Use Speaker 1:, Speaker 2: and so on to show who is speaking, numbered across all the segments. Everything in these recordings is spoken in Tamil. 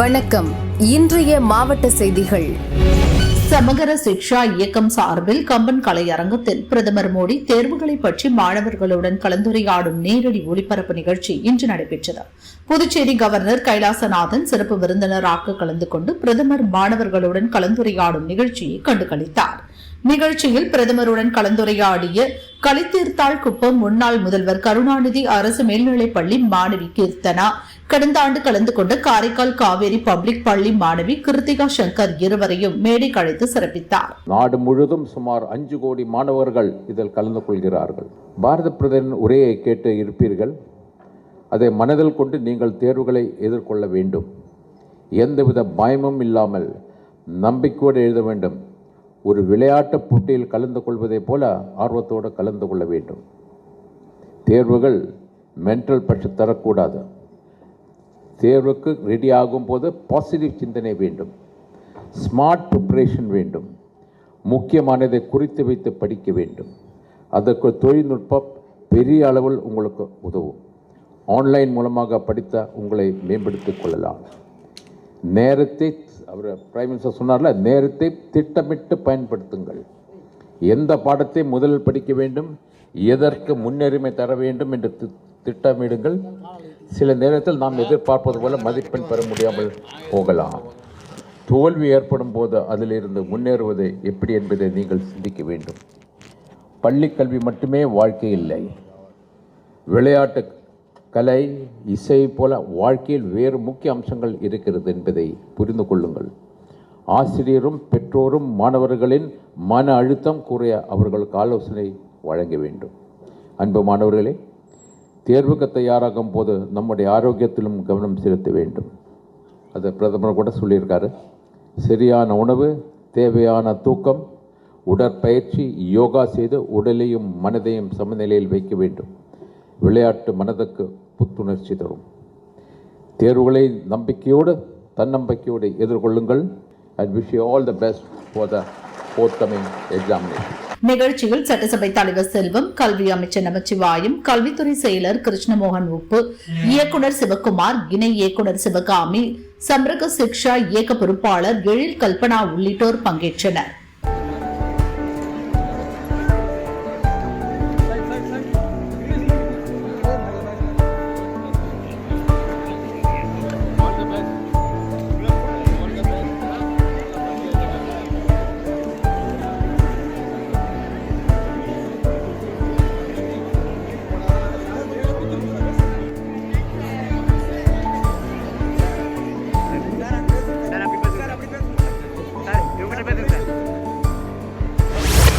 Speaker 1: வணக்கம். இன்றைய மாவட்ட செய்திகள்.
Speaker 2: சமகர சிக்ஷா இயக்கம் சார்பில் கம்பன் கலையரங்கத்தில் பிரதமர் மோடி தேர்வுகளை பற்றி மாணவர்களுடன் கலந்துரையாடும் நேரடி ஒளிபரப்பு நிகழ்ச்சி இன்று நடைபெற்றது. புதுச்சேரி கவர்னர் கைலாசநாதன் சிறப்பு விருந்தினராக கலந்து கொண்டு பிரதமர் மாணவர்களுடன் கலந்துரையாடும் நிகழ்ச்சியை கண்டுகளித்தார். நிகழ்ச்சியில் பிரதமருடன் கலந்துரையாடிய களித்தீர்த்தாள் குப்பம் முன்னாள் முதல்வர் கருணாநிதி அரசு மேல்நிலைப்பள்ளி மாணவி கீர்த்தனா கடந்த ஆண்டு கலந்து கொண்ட காரைக்கால் காவேரி பப்ளிக் பள்ளி மாணவி கிருத்திகா சங்கர் இருவரையும் மேடைக்கு அழைத்து சிறப்பித்தார்.
Speaker 3: நாடு முழுவதும் சுமார் அஞ்சு கோடி மாணவர்கள் இதில் கலந்து கொள்கிறார்கள். பாரத பிரதமரின் உரையை கேட்டு இருப்பீர்கள். அதை மனதில் கொண்டு நீங்கள் தேர்வுகளை எதிர்கொள்ள வேண்டும். எந்தவித பயமும் இல்லாமல் நம்பிக்கையோடு எழுத வேண்டும். ஒரு விளையாட்டு போட்டியில் கலந்து கொள்வதைப் போல ஆர்வத்தோடு கலந்து கொள்ள வேண்டும். தேர்வுகள் மென்டல் ப்ரெஷர் தரக்கூடாது. தேர்வுக்கு ரெடி ஆகும்போது பாசிட்டிவ் சிந்தனை வேண்டும். ஸ்மார்ட் ப்ரிப்ரேஷன் வேண்டும். முக்கியமானதை குறித்து வைத்து படிக்க வேண்டும். அதற்கு தொழில்நுட்பம் பெரிய அளவில் உங்களுக்கு உதவும். ஆன்லைன் மூலமாக படித்த உங்களை மேம்படுத்திக் கொள்ளலாம். நேரத்தை அவர் பிரைம் மினிஸ்டர் சொன்னார்ல நேரத்தை திட்டமிட்டு பயன்படுத்துங்கள். எந்த பாடத்தை முதலில் படிக்க வேண்டும்? எதற்கு முன்னுரிமை தர வேண்டும் என்று தி- திட்டமிடுங்கள். சில நேரத்தில் நாம் எதிர்பார்ப்பது போல மதிப்பெண் பெற முடியாமல் போகலாம். தோல்வி ஏற்படும் போது அதிலிருந்து முன்னேறுவது எப்படி என்பதை நீங்கள் சிந்திக்க வேண்டும். பள்ளிக் கல்வி மட்டுமே வாழ்க்கை இல்லை. விளையாட்டு கலை இசை போல வாழ்க்கையில் வேறு முக்கிய அம்சங்கள் இருக்கிறது என்பதை புரிந்து கொள்ளுங்கள். ஆசிரியரும் பெற்றோரும் மாணவர்களின் மன அழுத்தம் குறைய அவர்களுக்கு ஆலோசனை வழங்க வேண்டும். அன்பு மாணவர்களே தேர்வுக்கு தயாராகும் போது நம்முடைய ஆரோக்கியத்திலும் கவனம் செலுத்த வேண்டும். அது பிரதமர் கூட சொல்லியிருக்காரு. சரியான உணவு தேவையான தூக்கம் உடற்பயிற்சி யோகா செய்து உடலையும் மனதையும் சமநிலையில் வைக்க வேண்டும். விளையாட்டு மனதுக்கு புத்துணர்ச்சி தரும். தேர்வுகளை நம்பிக்கையோடு தன்னம்பிக்கையோடு எதிர்கொள்ளுங்கள். And wish you all the best for the fourth examination
Speaker 2: நிகழ்ச்சியில் சட்டசபை தலைவர் செல்வம் கல்வி அமைச்சர் நமச்சிவாயம் கல்வித்துறை செயலர் கிருஷ்ணமோகன் உப்பு இயக்குனர் சிவகுமார் இணை இயக்குனர் சிவகாமி சம்ரக சிக்ஷா இயக்க பொறுப்பாளர் எழில் கல்பனா உள்ளிட்டோர் பங்கேற்றனர்.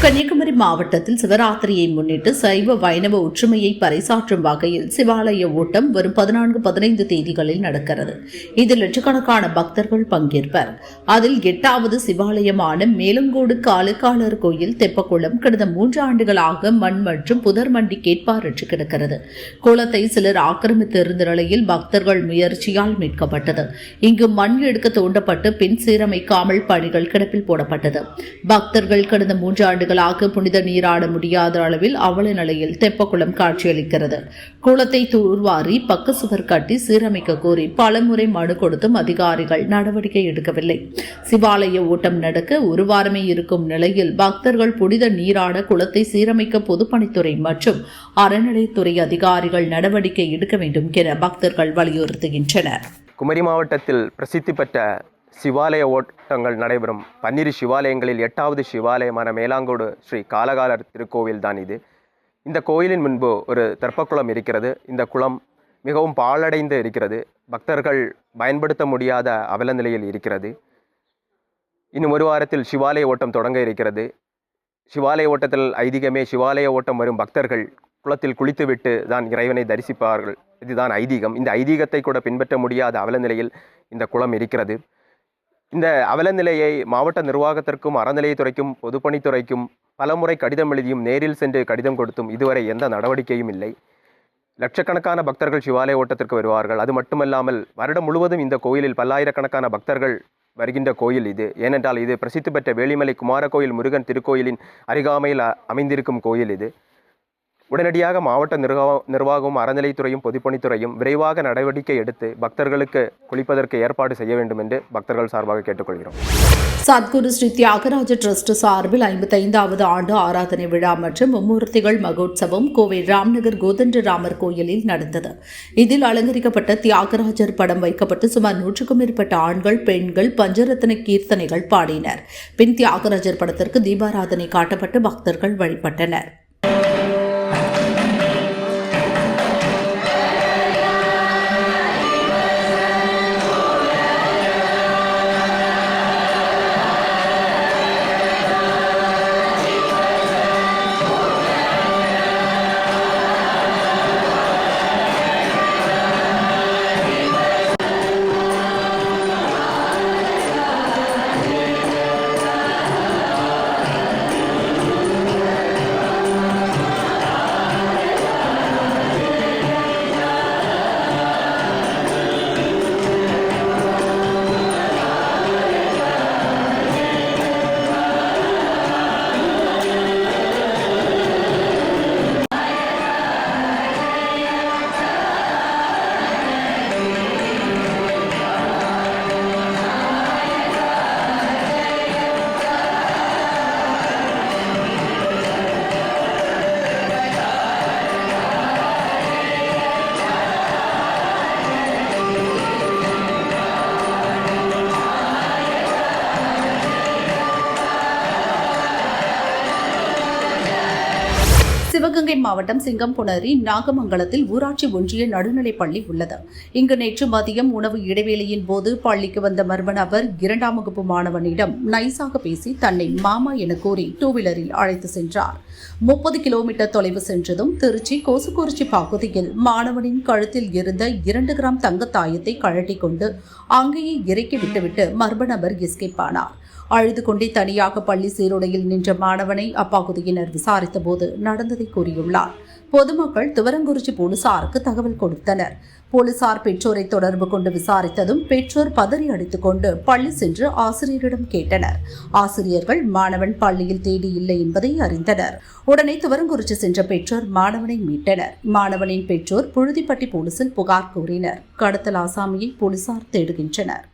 Speaker 2: கன்னியாகுமரி மாவட்டத்தில் சிவராத்திரியை முன்னிட்டு சைவ வைணவ ஒற்றுமையை பறைசாற்றும் வகையில் சிவாலய ஓட்டம் வரும் பதினான்கு பதினைந்து தேதிகளில் நடக்கிறது. இதில் லட்சக்கணக்கான பக்தர்கள் பங்கேற்பர். அதில் எட்டாவது சிவாலயமான மேலங்கோடு காலுக்காலர் கோயில் தெப்பக்குளம் கடந்த மூன்று ஆண்டுகளாக மண் மற்றும் புதர் மண்டி கேட்பாரற்று கிடக்கிறது. குளத்தை சிலர் ஆக்கிரமித்து இருந்த நிலையில் பக்தர்கள் முயற்சியால் மீட்கப்பட்டது. இங்கு மண் எடுக்க தோண்டப்பட்டு பின் சீரமைக்காமல் பணிகள் கிடப்பில் போடப்பட்டது. பக்தர்கள் கடந்த மூன்று ஆண்டுகள் ஆண்டுகளாக புனித நீராட முடியாத அளவில் அவல நிலையில் தெப்பக்குளம் காட்சியளிக்கிறது. குளத்தை தூர்வாரி பக்க சுவர் கட்டி சீரமைக்க கோரி பலமுறை மனு கொடுத்தும் அதிகாரிகள் நடவடிக்கை எடுக்கவில்லை. சிவாலய ஓட்டம் நடக்க ஒரு வாரமே இருக்கும் நிலையில் பக்தர்கள் புனித நீராட குளத்தை சீரமைக்க பொதுப்பணித்துறை மற்றும் அறநிலைத்துறை அதிகாரிகள் நடவடிக்கை எடுக்க வேண்டும் என பக்தர்கள் வலியுறுத்துகின்றனர்.
Speaker 4: குமரி மாவட்டத்தில் பிரசித்தி பெற்ற சிவாலய ஓட்டங்கள் நடைபெறும். பன்னிரு சிவாலயங்களில் எட்டாவது சிவாலயமான மேலாங்கோடு ஸ்ரீ காலகாலர் திருக்கோவில் தான் இது. இந்த கோயிலின் முன்பு ஒரு தெப்பக்குளம் இருக்கிறது. இந்த குளம் மிகவும் பாழடைந்து இருக்கிறது. பக்தர்கள் பயன்படுத்த முடியாத அவல நிலையில் இருக்கிறது. இன்னும் ஒரு வாரத்தில் சிவாலய ஓட்டம் தொடங்க இருக்கிறது. சிவாலய ஓட்டத்தில் ஐதீகமே சிவாலய ஓட்டம் வரும் பக்தர்கள் குளத்தில் குளித்துவிட்டு தான் இறைவனை தரிசிப்பார்கள். இதுதான் ஐதீகம். இந்த ஐதீகத்தை கூட பின்பற்ற முடியாத அவல நிலையில் இந்த குளம் இருக்கிறது. இந்த அவலநிலையை மாவட்ட நிர்வாகத்திற்கும் அறநிலையத்துறைக்கும் பொதுப்பணித்துறைக்கும் பலமுறை கடிதம் எழுதியும் நேரில் சென்று கடிதம் கொடுத்தும் இதுவரை எந்த நடவடிக்கையும் இல்லை. லட்சக்கணக்கான பக்தர்கள் சிவாலய ஓட்டத்திற்கு வருவார்கள். அது மட்டுமல்லாமல் வருடம் முழுவதும் இந்த கோயிலில் பல்லாயிரக்கணக்கான பக்தர்கள் வருகின்ற கோயில் இது. ஏனென்றால் இது பிரசித்தி பெற்ற வேளிமலை குமார கோயில் முருகன் திருக்கோயிலின் அருகாமையில் அமைந்திருக்கும் கோயில் இது. உடனடியாக மாவட்ட நிர்வாக நிர்வாகமும் அறநிலைத்துறையும் பொதுப்பணித்துறையும் விரைவாக நடவடிக்கை எடுத்து பக்தர்களுக்கு குளிப்பதற்கு ஏற்பாடு செய்ய வேண்டும் என்று பக்தர்கள் சார்பாக கேட்டுக்கொள்கிறோம்.
Speaker 2: சத்குரு ஸ்ரீ தியாகராஜ ட்ரஸ்ட் சார்பில் ஐம்பத்தைந்தாவது ஆண்டு ஆராதனை விழா மற்றும் மும்மூர்த்திகள் மகோத்சவம் கோவை ராம்நகர் கோதண்ட ராமர் கோயிலில் நடந்தது. இதில் அலங்கரிக்கப்பட்ட தியாகராஜர் படம் வைக்கப்பட்டு சுமார் நூற்றுக்கும் மேற்பட்ட ஆண்கள் பெண்கள் பஞ்சரத்ன கீர்த்தனைகள் பாடினர். பின் தியாகராஜர் படத்திற்கு தீபாராதனை காட்டப்பட்டு பக்தர்கள் வழிபட்டனர். மாவட்டம் சிங்கம்புணரி நாகமங்கலத்தில் ஊராட்சி ஒன்றிய நடுநிலைப் பள்ளி உள்ளது. இங்கு நேற்று மதியம் உணவு இடைவேளையின் போது பள்ளிக்கு வந்த மர்ம நபர் இரண்டாம் வகுப்பு மாணவனிடம் நைசாக பேசி தன்னை மாமா என கூறி டூ வீலரில் அழைத்து சென்றார். முப்பது கிலோமீட்டர் தொலைவு சென்றதும் திருச்சி கோசுக்குறிச்சி பகுதியில் மாணவனின் கழுத்தில் இருந்த இரண்டு கிராம் தங்க தாயத்தை கழட்டி கொண்டு அங்கேயே இறக்கி விட்டுவிட்டு மர்ம நபர் எஸ்கேப் ஆனார். அழுது கொண்டே தனியாக பள்ளி சீருடையில் நின்ற மாணவனை அப்பகுதியினர் விசாரித்தபோது நடந்ததை கூறியுள்ளார். பொதுமக்கள் துவரங்குறிச்சி போலீசாருக்கு தகவல் கொடுத்தனர். போலீசார் பெற்றோரை தொடர்பு கொண்டு விசாரித்ததும் பெற்றோர் பதறி அடித்துக் கொண்டு பள்ளி சென்று ஆசிரியரிடம் கேட்டனர். ஆசிரியர்கள் மாணவன் பள்ளியில் தேடி இல்லை என்பதை அறிந்தனர். உடனே துவரங்குறிச்சி சென்ற பெற்றோர் மாணவனை மீட்டனர். மாணவனின் பெற்றோர் புழுதிப்பட்டி போலீசில் புகார் கூறினர். கடத்தல் ஆசாமியை போலீசார் தேடுகின்றனர்.